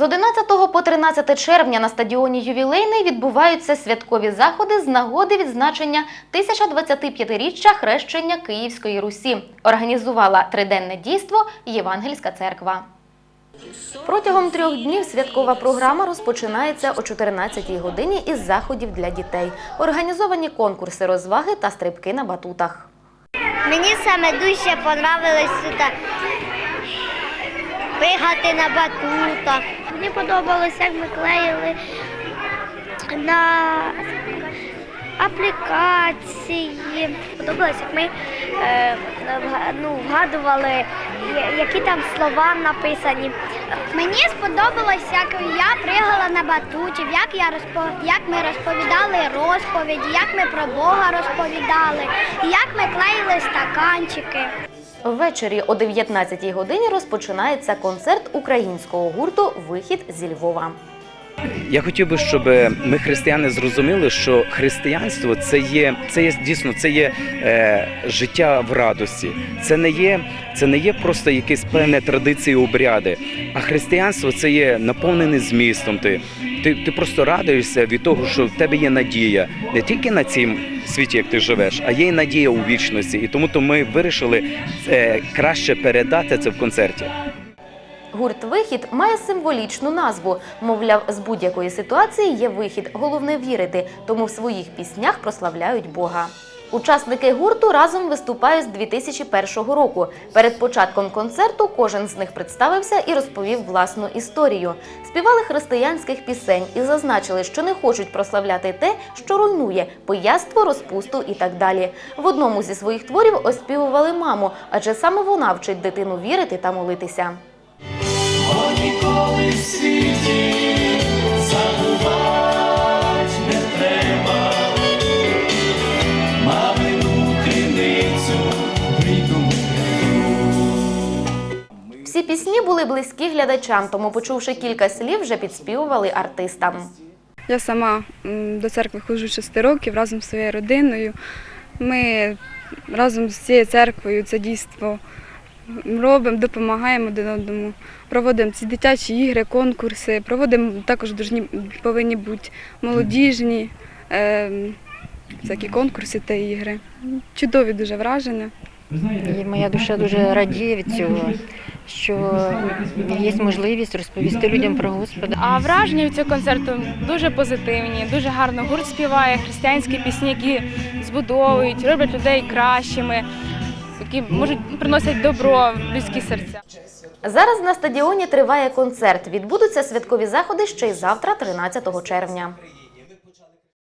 З 11 по 13 червня на стадіоні Ювілейний відбуваються святкові заходи з нагоди відзначення 1025-річчя хрещення Київської Русі. Організувала триденне дійство Євангельська церква. Протягом трьох днів святкова програма розпочинається о 14-й годині із заходів для дітей. Організовані конкурси розваги та стрибки на батутах. Мені саме дуже понравилось тут бігати на батутах. Мені подобалось, як ми клеїли на аплікації. Подобалось, як ми е, ну, вгадували, які там слова написані. Мені сподобалось, як я пригала на батутів, як, я розпо... як ми розповідали розповіді, як ми про Бога розповідали, як ми клеїли стаканчики. Ввечері о 19-й годині розпочинається концерт українського гурту Вихід зі Львова. Я хотів би, щоб ми, християни, зрозуміли, що християнство це є, це є дійсно це є е, життя в радості. Це не є, це не є просто якісь певні традиції, обряди. А християнство це є наповнене змістом. Ти, ти, ти просто радуєшся від того, що в тебе є надія не тільки на цім світі, як ти живеш, а є й надія у вічності. І тому то ми вирішили е, краще передати це в концерті. Гурт Вихід має символічну назву. Мовляв, з будь-якої ситуації є вихід. Головне вірити, тому в своїх піснях прославляють Бога. Учасники гурту разом виступають з 2001 року. Перед початком концерту кожен з них представився і розповів власну історію. Співали християнських пісень і зазначили, що не хочуть прославляти те, що руйнує пияцтво, розпусту і так далі. В одному зі своїх творів оспівували маму, адже саме вона вчить дитину вірити та молитися. Бо ніколи в світі забувать не треба. Мамину криницю в Всі пісні були близькі глядачам, тому, почувши кілька слів, вже підспівували артистам. Я сама до церкви ходжу 6 років разом з своєю родиною. Ми разом з цією церквою це дійство робимо, допомагаємо один одному, проводимо ці дитячі ігри, конкурси, проводимо також должні, повинні бути молодіжні, е, всякі конкурси та ігри. Чудові дуже враження. І моя душа дуже радіє від цього, що є можливість розповісти людям про Господа. А враження від цього концерту дуже позитивні, дуже гарно гурт співає християнські пісні, які збудовують, роблять людей кращими, які можуть приносять добро в людські серця. Зараз на стадіоні триває концерт. Відбудуться святкові заходи ще й завтра, 13 червня.